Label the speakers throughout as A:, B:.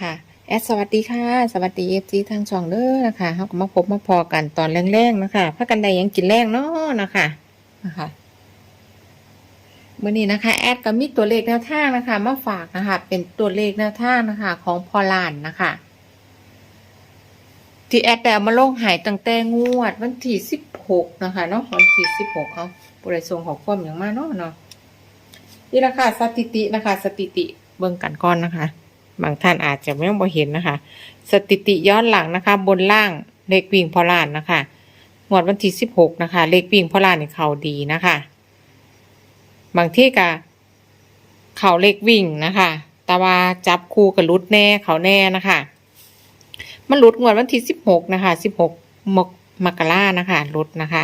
A: ค่ะ แอดสวัสดีค่ะ สวัสดีเอฟซีทางช่องเด้อนะคะเขาก็มาพบมาพอกันตอนแรงๆนะคะพักกันใดยังกินแรงเนาะนะคะนะคะเมื่อนี้นะคะแอดก็มีตัวเลขแนวทางนะคะ มาฝากนะคะ เป็นตัวเลขแนวทางนะคะ ของพอลานนะคะที่แอดแต่มาลงหายตั้งแต่งวด วันที่สิบหกนะคะเนาะวันที่สิบหกเอาบริทรงของความอย่างมากเนาะเนาะนี่ละค่ะสถิตินะคะ สถิติเบิ่งกันก่อนนะคะ บางท่านอาจจะไม่ต้องเห็นนะคะ สถิติย้อนหลังนะคะ บนล่างเลขวิ่งพอลานนะคะงวดวันที่สิบหกนะคะ เลขวิ่งพอลานในเขาดีนะคะ บางที่กะเขาเลขวิ่งนะคะแต่ว่าจับคู่กับรุดแน่เขาแน่นะคะ มันหลุดงวดวันที่สิบหกนะคะสิบหกมกมกรานะคะลุดนะคะ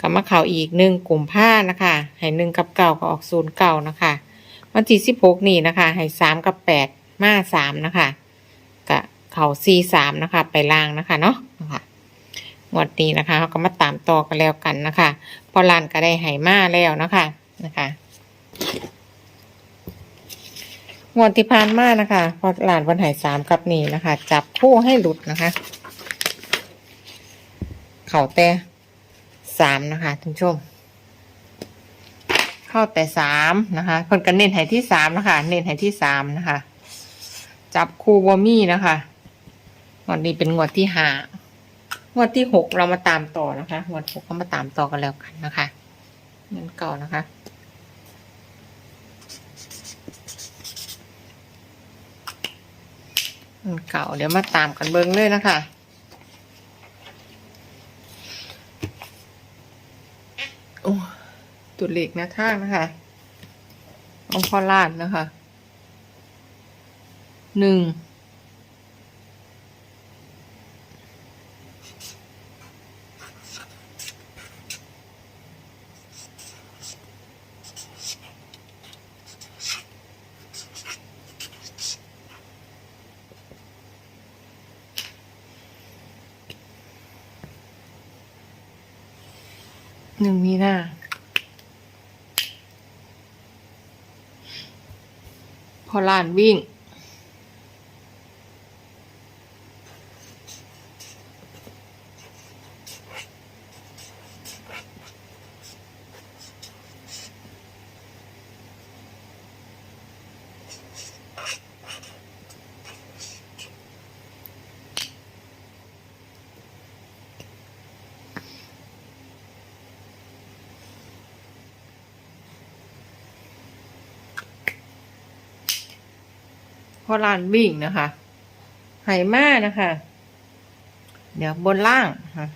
A: กับมาเขาอีกหนึ่งกลุ่มผ้านะคะให้หนึ่งกับเก่าก็ออกศูนย์เก่านะคะ วันที่สิบหกนี่นะคะให้สามกับแปด มาสามนะคะกะเข่าซีสามนะคะ ไปล่างนะคะเนาะนะคะงวดนี้นะคะเขาก็มาตามต่อกันแล้วกันนะคะพอลานก็ได้ให้มาแล้วนะคะนะคะงวดที่ผ่านมานะคะ พอลานวันไหสามกับนี่นะคะ จับคู่ให้หลุดนะคะ เข่าแต่สามนะคะท่านผู้ชม เข้าแต่สามนะคะคนกันเน้นให้ที่สามนะคะ เน้นให้ที่สามนะคะ จับคูบอมี่นะคะงวดนี้เป็นงวดที่ห้างวดที่หกเรามาตามต่อนะคะงวดหกก็มาตามต่อกันแล้วกันนะคะเงินเก่านะคะเงินเก่าเดี๋ยวมาตามกันเบิ้งเลยนะคะโอ้ตัวเลขแนวทางนะคะองพ่อลาดนะคะ หนึ่งหนึ่งมีหน้าพอลานวิ่ง อลานวิ่งนะคะไหมานะคะ เดี๋ยวบนล่างค่ะ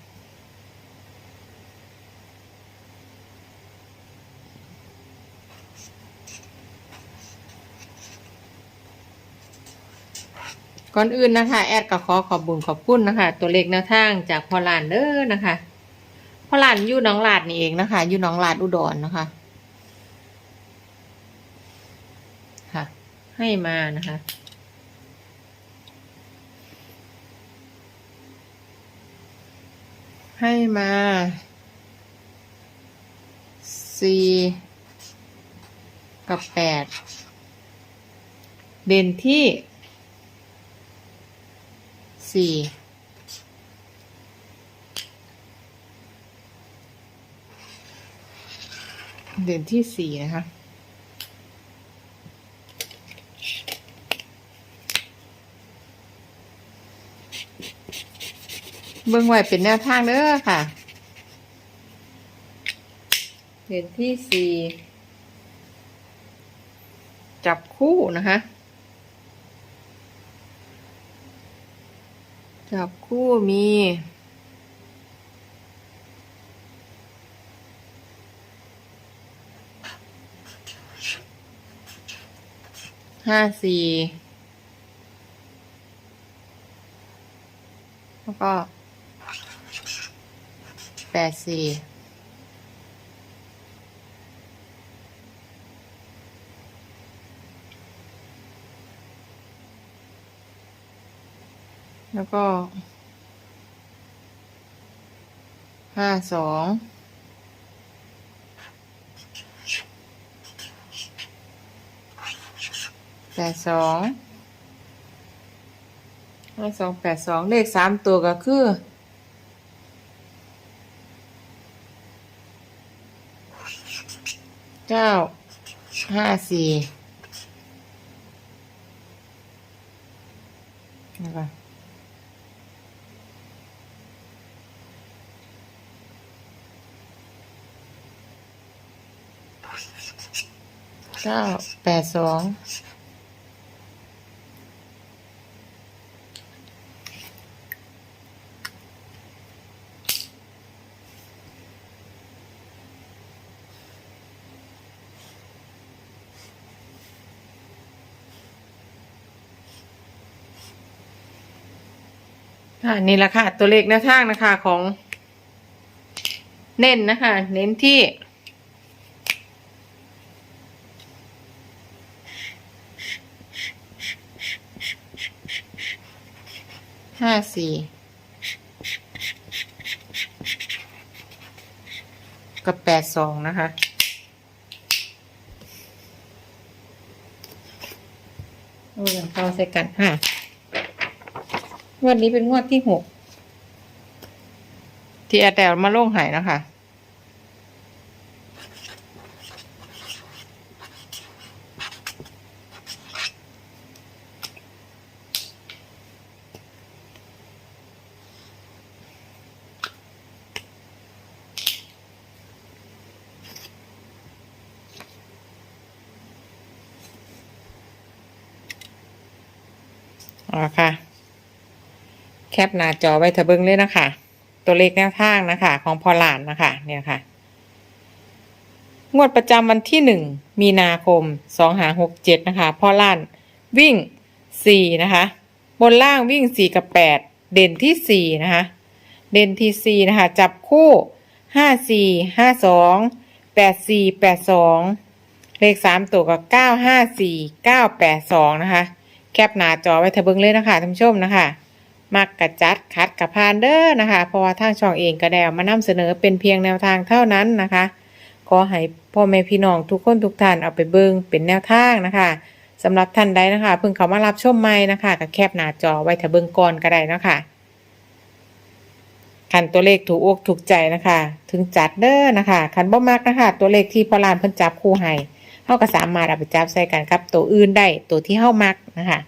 A: ก่อนอื่นนะคะ แอดก็ขอขอบบุญขอบคุณนะคะ ตัวเลขแนวทางจากพอลานเด้อนะคะพอลานอยู่หน้องลาดนี่เองนะคะอยู่หน้องลาดอุดรนะคะ ค่ะ ให้มานะคะ ให้มาสี่กับแปดเด่นที่สี่เด่นที่สี่นะคะ เบิ่งไว้เป็นแนวทางเด้อค่ะเด่นที่สี่จับคู่นะคะ จับคู่มีห้าสี่แล้วก็ แปดสี่แล้วก็ห้าสองแปดสองห้าสองแปดสองเลขสามตัวก็คือ เก้าห้าสี่นะคะเก้าแปดสอง ค่ะนี่แหละค่ะ ตัวเลขแนวทางนะคะของ เน้นนะคะ เน้นที่ห้าสี่กับแปดสองนะคะ โอ้ยเข้าใส่กันค่ะ งวดนี้เป็นงวดที่หกที่แอดแดลมาโล่งหายนะคะ อ๋อค่ะ คปหน้าจอไว้ทะเบิงเลยนะคะ ตัวเลขแนวทางนะคะ ของพอลานนะคะ เนี่ยค่ะ งวดประจำวันที่หนึ่งมีนาคมสองหาหกเจ็ดนะคะพอลานวิ่งสี่นะคะ บนล่างวิ่งสี่กับแปดเด่นที่สี่นะคะ เด่นที่สี่นะคะ จับคู่ห้าสี่ห้าสองแปดสี่แปดสองเลขสามตัวกับเก้าห้าสี่เก้าแปดสองนะคะ แคปหน้าจอไว้ทะเบิงเลยนะคะท่านผู้ชมนะคะ มักกะจัดคัดกับพานเด้อนะคะเพราะว่าทางช่องเองก็ได้เอามานำเสนอเป็นเพียงแนวทางเท่านั้นนะคะ ขอให้พ่อแม่พี่น้องทุกคนทุกท่านเอาไปเบิ่งเป็นแนวทางนะคะสำหรับท่านใดนะคะเพิ่งเข้ามารับชมใหม่นะคะก็แคปหน้าจอไว้ถ้าเบิ่งก่อนก็ได้นะคะคันตัวเลขถูกอกถูกใจนะคะ ถึงจัดเด้อนะคะคันบ่มักนะคะ ตัวเลขที่พอลานเพิ่นจับคู่ให้เฮาก็สามารถเอาไปจับใส่กันกับตัวอื่นได้ตัวที่เฮามักนะคะ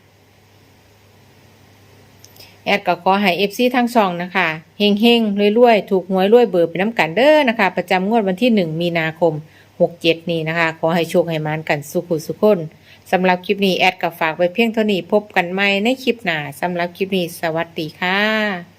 A: แอดก็ขอให้เอฟซีทั้งช่องนะคะเฮงเฮงรวยๆ ถูกหวยรวยเบอร์เป็นน้ำกันเด้อนะคะ ประจำงวดวันที่ 1 มีนาคม 67 นี้นะคะ ขอให้โชคให้มานกันสุขุสุขคนสำหรับคลิปนี้แอดก็ฝากไว้เพียงเท่านี้พบกันใหม่ในคลิปหน้าสำหรับคลิปนี้สวัสดีค่ะ